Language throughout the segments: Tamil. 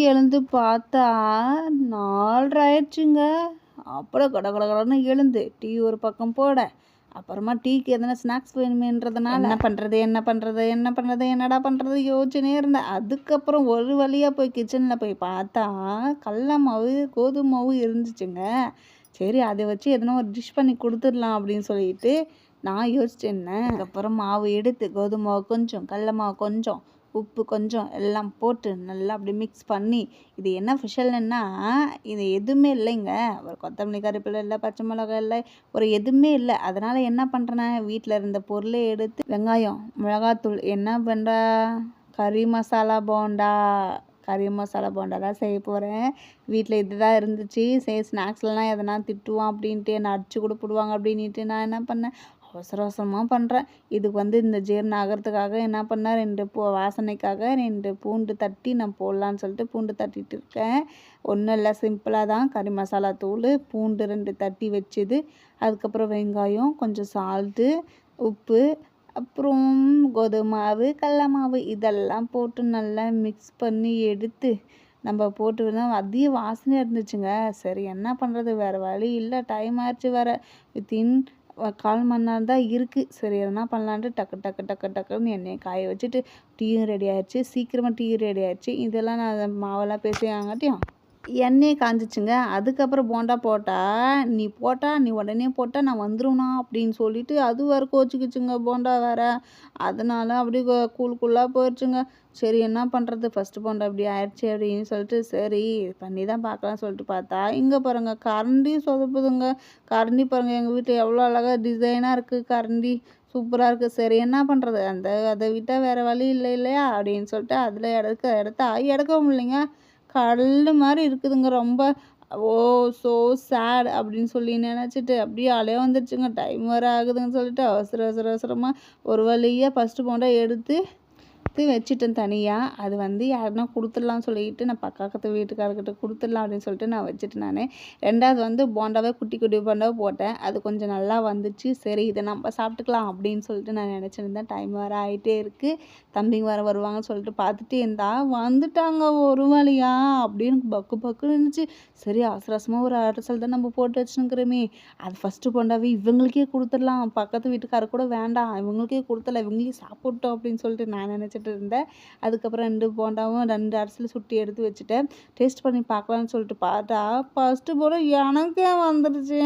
தூங்கி எழுந்து பார்த்தா நாலரை ஆயிடுச்சுங்க அப்புறம் கட கட கடன்னு எழுந்து டீ ஒரு பக்கம் போட அப்புறமா டீக்கு எதனா ஸ்நாக்ஸ் வேணுமேன்றதுனால. என்ன பண்ணுறது என்ன பண்ணுறது என்ன பண்ணுறது என்னடா பண்ணுறது யோசனையே இருந்தேன். அதுக்கப்புறம் ஒரு வழியாக போய் கிச்சனில் போய் பார்த்தா கடல மாவு கோதுமை மாவு இருந்துச்சுங்க. சரி அதை வச்சு எதனா ஒரு டிஷ் பண்ணி கொடுத்துடலாம் அப்படின்னு சொல்லிட்டு நான் யோசிச்சேன். அதுக்கப்புறம் மாவு எடுத்து கோதுமை மாவு கொஞ்சம் கடல மாவு கொஞ்சம் உப்பு கொஞ்சம் எல்லாம் போட்டு நல்லா அப்படி மிக்ஸ் பண்ணி இது என்ன ஸ்பெஷல்னா இது எதுவுமே இல்லைங்க. ஒரு கொத்தமல்லி கருவேப்பிலை இல்லை பச்சை மிளகாய் இல்லை ஒரு எதுவுமே இல்லை. அதனால் என்ன பண்ணுறேன் வீட்டில் இருந்த பொருளை எடுத்து வெங்காயம் மிளகாத்தூள் என்ன பண்ணுறா கறி மசாலா போண்டா கறி மசாலா போண்டா தான் செய்ய போகிறேன் வீட்டில் இது தான் இருந்துச்சு. சரி ஸ்நாக்ஸ்லாம் எதனா திட்டுவான் அப்படின்ட்டு என்னை அடிச்சு கூட போடுவாங்க அப்படின்ட்டு நான் என்ன பண்ணேன்? அவசர அவசரமாக பண்ணுறேன் இதுக்கு வந்து இந்த ஜீரணம் ஆகிறதுக்காக என்ன பண்ணேன்? ரெண்டு பூ வாசனைக்காக ரெண்டு பூண்டு தட்டி நான் போடலான்னு சொல்லிட்டு பூண்டு தட்டிட்டு இருக்கேன். ஒன்றும் இல்லை சிம்பிளாக தான். கறி மசாலா தூள் பூண்டு ரெண்டு தட்டி வச்சுது. அதுக்கப்புறம் வெங்காயம் கொஞ்சம் சால்ட்டு உப்பு அப்புறம் கோதுமை மாவு கடல மாவு இதெல்லாம் போட்டு நல்லா மிக்ஸ் பண்ணி எடுத்து நம்ம போட்டு தான் அதிக வாசனையாக இருந்துச்சுங்க. சரி என்ன பண்ணுறது வேறு வழி இல்லை. டைம் ஆயிடுச்சு வேறு. வித்தின் கால் மணி நேரம் தான் இருக்குது சரி எதனா பண்ணலான்ட்டு டக்கு டக்கு டக்கு டக்குன்னு எண்ணெயை காய வச்சுட்டு டீயும் ரெடி ஆயிடுச்சு சீக்கிரமாக டீ ரெடி ஆயிடுச்சு இதெல்லாம் நான் மாவெல்லாம் பேசியாங்காட்டியும் எண்ணெயே காஞ்சிச்சுங்க. அதுக்கப்புறம் போண்டா போட்டால் நீ போட்டால் நீ உடனே போட்டால் நான் வந்துடுவேண்ணா அப்படின்னு சொல்லிட்டு அது வேறு கோச்சிக்கிச்சுங்க போண்டா வேறு. அதனால அப்படி கூழ் கூழாக போயிடுச்சுங்க சரி என்ன பண்ணுறது ஃபஸ்ட்டு போண்டா இப்படி ஆயிடுச்சு அப்படின்னு சொல்லிட்டு சரி பண்ணி தான் பார்க்கலாம் சொல்லிட்டு பார்த்தா இங்கே பாருங்கள் கரண்டி சொதப்புதுங்க. கரண்டி பாருங்கள் எங்கள் வீட்டில் எவ்வளோ அழகாக டிசைனாக இருக்குது கரண்டி. சூப்பராக இருக்குது சரி என்ன பண்ணுறது அந்த அதை விட்டால் வேறு வழி இல்லை இல்லையா? அப்படின்னு சொல்லிட்டு அதில் எடுக்க எடுத்தா எடுக்கவும் இல்லைங்க. கல் மாதிரி இருக்குதுங்க. ரொம்ப ஓ ஸோ சேட் அப்படின்னு சொல்லி நினச்சிட்டு அப்படியே அலைய வந்துடுச்சுங்க டைம் வேறு ஆகுதுன்னு சொல்லிட்டு அவசர அவசர அவசரமாக ஒரு வழியாக ஃபஸ்ட்டு போண்டா எடுத்து எடுத்து வச்சுட்டேன் தனியாக அது வந்து யாருன்னா கொடுத்துடலாம்னு சொல்லிட்டு நான் பக்கத்து வீட்டுக்காரர்கிட்ட கொடுத்துடலாம் அப்படின்னு சொல்லிட்டு நான் வச்சுட்டேன் நான். ரெண்டாவது வந்து போண்டாவே குட்டி குட்டி போண்டாவை போட்டேன். அது கொஞ்சம் நல்லா வந்துச்சு. சரி இதை நம்ம சாப்பிட்டுக்கலாம் அப்படின்னு சொல்லிட்டு நான் நினச்சிருந்தேன். டைம் வேறு ஆகிட்டே இருக்குது தம்பிங்க வேறு வருவாங்கன்னு சொல்லிட்டு பார்த்துட்டு இருந்தா வந்துட்டாங்க ஒரு வழியா அப்படின்னு பக்கு பக்குன்னு இருந்துச்சு சரி அவசரமாக ஒரு அரசல் தான் நம்ம போட்டு வச்சுருக்கிறோமே. அது ஃபஸ்ட்டு போண்டாவே இவங்களுக்கே கொடுத்துடலாம். பக்கத்து வீட்டுக்காரர் கூட வேண்டாம். இவங்களுக்கே கொடுத்துடலாம். இவங்களே சாப்பிட்டோம் அப்படின்னு சொல்லிட்டு நான் நினச்சேன் வச்சுட்டு இருந்தேன். அதுக்கப்புறம் ரெண்டு போண்டாவும் ரெண்டு அரிசியில் சுட்டி எடுத்து வச்சுட்டேன். டேஸ்ட் பண்ணி பார்க்கலான்னு சொல்லிட்டு பார்த்தா ஃபஸ்ட்டு போல எனக்கே வந்துடுச்சு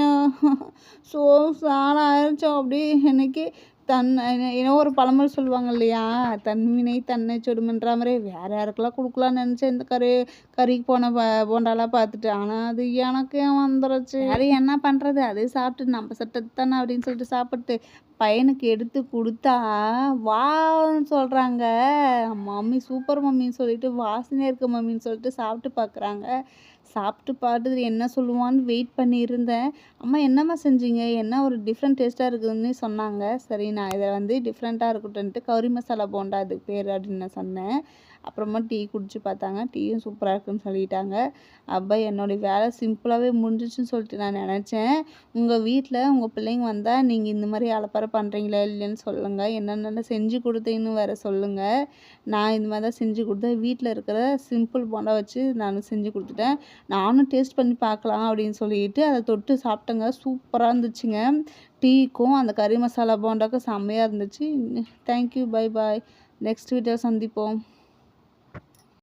ஸோ சாணம் ஆயிடுச்சோம் அப்படி எனக்கு தன் ஏன்னா ஒரு பழமொழி சொல்லுவாங்க இல்லையா? தன்வினை தன்னை சொடுமன்ற மாதிரி வேற யாருக்கெல்லாம் கொடுக்கலான்னு நினச்சேன் இந்த கறி கறிக்கு போன போண்டாலாம் பார்த்துட்டு. ஆனால் அது எனக்கு வந்துருச்சு. அது என்ன பண்ணுறது அதே சாப்பிட்டு நம்ம சட்டத்து தானே அப்படின்னு சொல்லிட்டு சாப்பிட்டு பையனுக்கு எடுத்து கொடுத்தா வான்னு சொல்கிறாங்க மம்மி சூப்பர் மம்மின்னு சொல்லிட்டு வாசனையாக இருக்க மம்மின்னு சொல்லிட்டு சாப்பிட்டு பார்க்குறாங்க சாப்பிட்டு பார்த்துட்டு என்ன சொல்லுவான்னு வெயிட் பண்ணியிருந்தேன். அம்மா என்னம்மா செஞ்சீங்க? என்ன ஒரு டிஃப்ரெண்ட் டேஸ்ட்டாக இருக்குதுன்னு சொன்னாங்க. சரி நான் இதை வந்து டிஃப்ரெண்ட்டாக இருக்கட்டும்ன்ட்டு கௌரி மசாலா போண்டா அதுக்கு பேர் அப்படின்னு நான் சொன்னேன். அப்புறமா டீ குடிச்சு பார்த்தாங்க. டீயும் சூப்பராக இருக்குன்னு சொல்லிட்டாங்க. அப்போ என்னுடைய வேலை சிம்பிளாகவே முடிஞ்சிச்சுன்னு சொல்லிட்டு நான் நினச்சேன். உங்கள் வீட்டில் உங்கள் பிள்ளைங்க வந்தால் நீங்கள் இந்த மாதிரி அலப்பறை பண்ணுறீங்களா இல்லைன்னு சொல்லுங்கள் என்னென்ன செஞ்சு கொடுத்தீங்கன்னு வேறு சொல்லுங்கள் நான் இந்த மாதிரி தான் செஞ்சு கொடுத்தேன். வீட்டில் இருக்கிற சிம்பிள் போண்டா வச்சு நான் செஞ்சு கொடுத்துட்டேன். நானும் டேஸ்ட் பண்ணி பார்க்கலாம் அப்படின்னு சொல்லிட்டு அதை தொட்டு சாப்பிட்டேங்க. சூப்பராக இருந்துச்சுங்க. டீக்கும் அந்த கறி மசாலா போண்டாக்கும் செம்மையாக இருந்துச்சு. Thank you bye bye next video சந்திப்போம்.